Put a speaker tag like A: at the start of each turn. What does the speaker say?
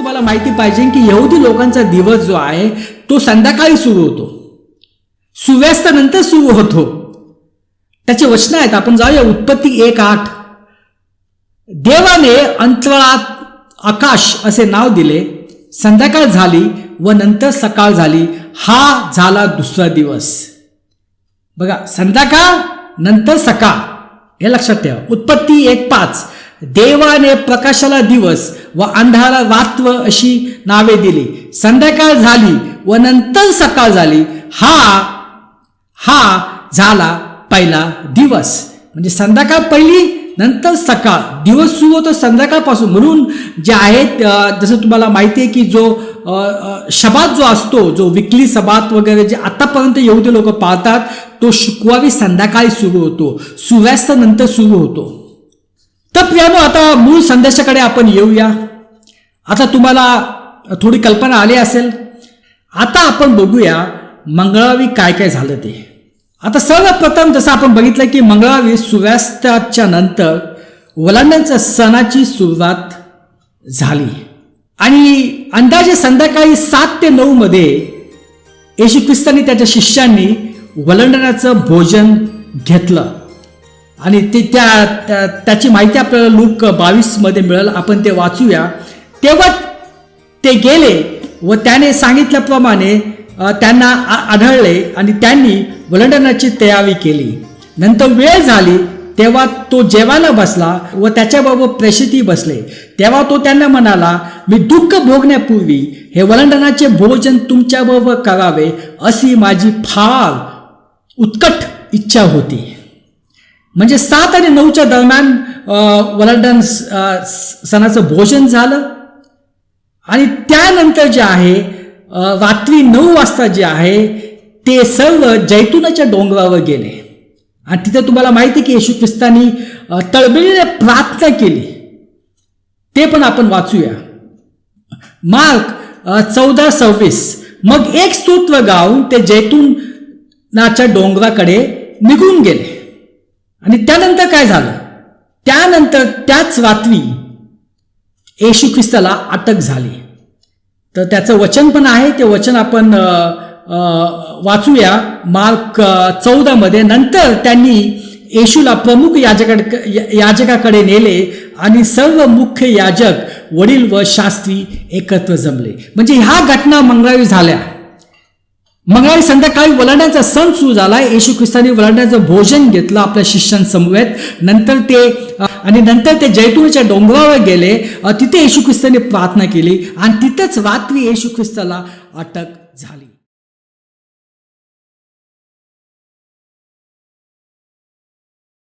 A: तुम्हाला माहिती पाहिजे की यहुदी लोकांचा दिवस जो आहे तो संध्याकाळी सुरू होतो. सुव्यास्तानंतर सुरू होतो. त्याचे वचन आहेत. आपण जाऊया उत्पत्ती एक आठ. देवाने अंतराळात आकाश असे नाव दिले. संध्याकाळ झाली व नंतर सकाळ झाली. हा झाला दुसरा दिवस. बघा संध्याकाळ नंतर सकाळ. हे लक्षात ठेवा. उत्पत्ती एक पाच. देवाने प्रकाशाला दिवस व अंधारा रात्र अशी नावे दिली. संध्याकाळ झाली व नंतर सकाळ झाली. हा हा झाला पहिला दिवस. म्हणजे संध्याकाळ पहिली नंतर सकाळ. दिवस सुरू होतो संध्याकाळपासून. म्हणून जे आहेत जसं तुम्हाला माहिती आहे की जो शबात जो असतो जो विकली सबात वगैरे जे आतापर्यंत येऊते लोक पाळतात तो शुक्रवारी संध्याकाळी सुरू होतो. सूर्यास्तानंतर सुरू होतो. प्रियानो आता मूळ संदेशाकडे आपण येऊया. आता तुम्हाला थोडी कल्पना आली असेल. आता आपण बघूया मंगळावी काय काय झालं ते. आता सर्वप्रथम जसं आपण बघितलं की मंगळावी सूर्यास्ताच्या नंतर वलांड्यांच्या सणाची सुरुवात झाली. आणि अंदाजे संध्याकाळी सात ते नऊ मध्ये येशू ख्रिस्तांनी त्याच्या शिष्यांनी वलंडण्याचं भोजन घेतलं. आणि ते त्या त्याची माहिती आपल्याला लूक बावीसमध्ये मिळेल. आपण ते वाचूया. तेव्हा ते गेले व त्याने सांगितल्याप्रमाणे त्यांना आ- आढळले आणि त्यांनी वलंडनाची तयारी केली. नंतर वेळ झाली तेव्हा तो जेवायला बसला व त्याच्याबरोबर प्रेषिती बसले. तेव्हा तो त्यांना म्हणाला मी दुःख भोगण्यापूर्वी हे वलंडनाचे भोजन तुमच्याबरोबर करावे अशी माझी फार उत्कट इच्छा होती. म्हणजे सात आणि नऊच्या दरम्यान अ, वलंडन स- सणाचं भोजन झालं. आणि त्यानंतर जे आहे रात्री नऊ वाजता जे आहे ते सर्व जैतुनाच्या डोंगरावर गेले. आणि तिथे तुम्हाला माहिती आहे की येशू ख्रिस्तानी तळमळीने प्रार्थना केली. ते पण आपण वाचूया. मार्क चौदा सव्वीस. मग एक स्तोत्र गाऊन ते जैतूनाच्या डोंगराकडे निघून गेले. आणि त्यानंतर काय झालं? त्यानंतर त्याच रात्री येशू ख्रिस्ताला अटक झाली. तर त्याचं वचन पण आहे ते वचन आपण वाचूया मार्क चौदामध्ये. नंतर त्यांनी येशूला प्रमुख याजका याजकाकडे नेले आणि सर्व मुख्य याजक वडील व शास्त्री एकत्र जमले. म्हणजे ह्या घटना मंगळावी झाल्या. मंगळवारी संध्याकाळी वलांड्याचा सण सुरू झाला. येशू ख्रिस्तानी वलांड्याचं भोजन घेतलं आपल्या शिष्यांसमवेत. नंतर ते आणि नंतर ते जैतूनच्या डोंगरावर गेले. तिथे येशू ख्रिस्ताने प्रार्थना केली आणि तिथंच रात्री येशू ख्रिस्ताला अटक झाली.